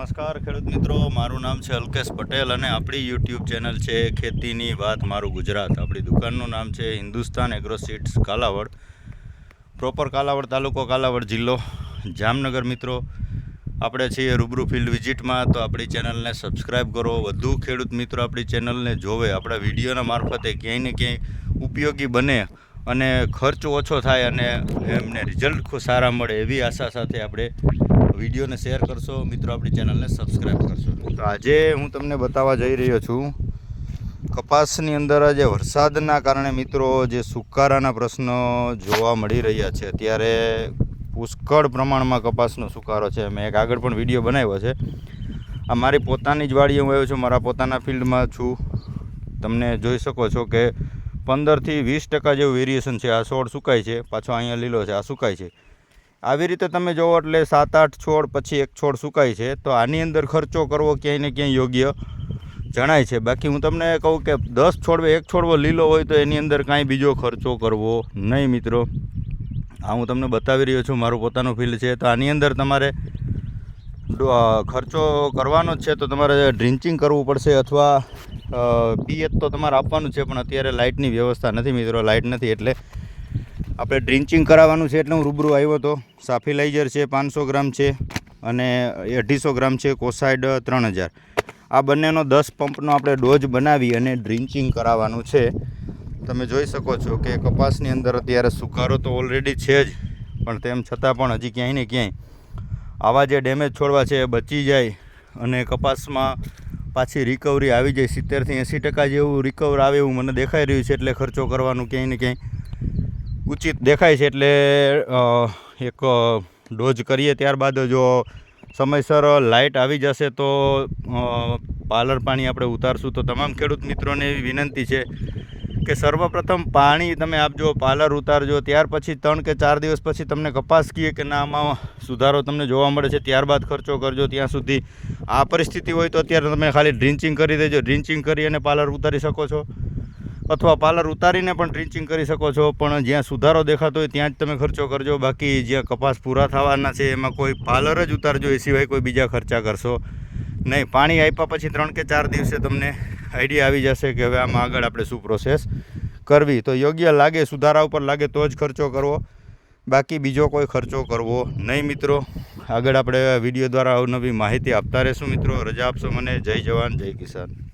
નમસ્કાર ખેડૂત મિત્રો, મારું નામ છે અલ્કેશ પટેલ અને આપણી યુટ્યુબ ચેનલ છે ખેતીની વાત મારું ગુજરાત. આપણી દુકાનનું નામ છે હિન્દુસ્તાન એગ્રોસીડ્સ કાલાવડ. પ્રોપર કાલાવડ તાલુકો, કાલાવડ જિલ્લો, જામનગર મિત્રો. આપણે છીએ રૂબરૂ ફિલ્ડ વિઝિટમાં તો આપણી ચેનલને સબસ્ક્રાઈબ કરો. વધુ ખેડૂત મિત્રો આપણી ચેનલને જોવે. આપણા વિડીયોના મારફતે ક્યાંય ને ક્યાંય ઉપયોગી બને અને ખર્ચ ઓછો થાય અને એમને રિઝલ્ટ સારા મળે એવી આશા સાથે આપણે વિડીયોને શેર કરશો. મિત્રો, આપણી ચેનલને સબસ્ક્રાઈબ કરશો. તો આજે હું તમને બતાવવા જઈ રહ્યો છું, કપાસની અંદર આજે વરસાદના કારણે મિત્રો જે સુકારાના પ્રશ્નો જોવા મળી રહ્યા છે, અત્યારે પુષ્કળ પ્રમાણમાં કપાસનો સુકારો છે. મેં એક આગળ પણ વીડિયો બનાવ્યો છે. આ મારી પોતાની જ વાડીએ હું આવ્યો છું, મારા પોતાના ફિલ્ડમાં છું. તમને જોઈ શકો છો કે પંદરથી વીસ ટકા જેવું વેરિએશન છે. આ છોડ સુકાય છે, પાછો અહીંયા લીલો છે, આ સુકાય છે. આવી રીતે તમે જોવો એટલે સાત, આઠ છોડ પછી એક છોડ સુકાય છે. તો આની અંદર ખર્ચો કરવો ક્યાંય ને ક્યાંય યોગ્ય જણાય છે. બાકી હું તમને કહું કે દસ છોડવે એક છોડવો લીલો હોય તો એની અંદર કાંઈ બીજો ખર્ચો કરવો નહીં મિત્રો. આ હું તમને બતાવી રહ્યો છું મારું પોતાનું ફિલ્ડ છે. તો આની અંદર તમારે ખર્ચો કરવાનો જ છે. તો તમારે ડ્રિન્ચિંગ કરવું પડશે અથવા પીએચ તો તમારે આપવાનું છે, પણ અત્યારે લાઇટની વ્યવસ્થા નથી મિત્રો. લાઇટ નથી એટલે આપણે ડ્રિન્ચિંગ કરાવવાનું છે એટલે હું રૂબરૂ આવ્યો હતો. સાફિલાઇઝર છે, પાંચસો ગ્રામ છે અને અઢીસો ગ્રામ છે કોસાઇડ ત્રણ હજાર. આ બંનેનો દસ પંપનો આપણે ડોઝ બનાવી અને ડ્રિન્ચિંગ કરાવવાનું છે. તમે જોઈ શકો છો કે કપાસની અંદર અત્યારે સુકારો તો ઓલરેડી છે જ, પણ તેમ છતાં પણ હજી ક્યાંય ને ક્યાંય આવા જે ડેમેજ છોડવા છે એ બચી જાય અને કપાસમાં પાછી રિકવરી આવી જાય. સિત્તેરથી એંસી ટકા જેવું રિકવર આવે એવું મને દેખાઈ રહ્યું છે એટલે ખર્ચો કરવાનું ક્યાંય ને ક્યાંય ઉચિત દેખાય છે એટલે એક ડોઝ કરીએ ત્યારબાદ જો સમયસર લાઇટ આવી જશે તો પાલર પાણી આપણે ઉતારશું. તો તમામ ખેડૂત મિત્રોને એવી વિનંતી છે કે સર્વપ્રથમ પાણી તમે આપજો પાલર ઉતારજો, ત્યાર પછી ત્રણ કે ચાર દિવસ પછી તમને કપાસ કીએ કે ના, આમાં સુધારો તમને જોવા મળે છે, ત્યારબાદ ખર્ચો કરજો. ત્યાં સુધી આ પરિસ્થિતિ હોય તો અત્યારે તમે ખાલી ડ્રિન્ચિંગ કરી દેજો. ડ્રિન્ચિંગ કરી અને પાલર ઉતારી શકો છો. અથવા પાર્લર ઉતારીને પણ ડ્રિન્ચિંગ કરી શકો છો. પણ જ્યાં સુધારો દેખાતો હોય ત્યાં જ તમે ખર્ચો કરજો. બાકી જ્યાં કપાસ પૂરા થવાના છે, એમાં કોઈ પાર્લર જ ઉતારજો. એ સિવાય કોઈ બીજા ખર્ચા કરશો નહીં. પાણી આપ્યા પછી ત્રણ કે ચાર દિવસે તમને આઈડિયા આવી જશે કે હવે આમાં આગળ આપણે શું પ્રોસેસ કરવી. તો યોગ્ય લાગે, સુધારા ઉપર લાગે તો જ ખર્ચો કરવો. બાકી બીજો કોઈ ખર્ચો કરવો નહીં મિત્રો. આગળ આપણે વીડિયો દ્વારા અવનવી માહિતી આપતા રહેશું મિત્રો. રજા આપશો મને. જય જવાન, જય કિસાન.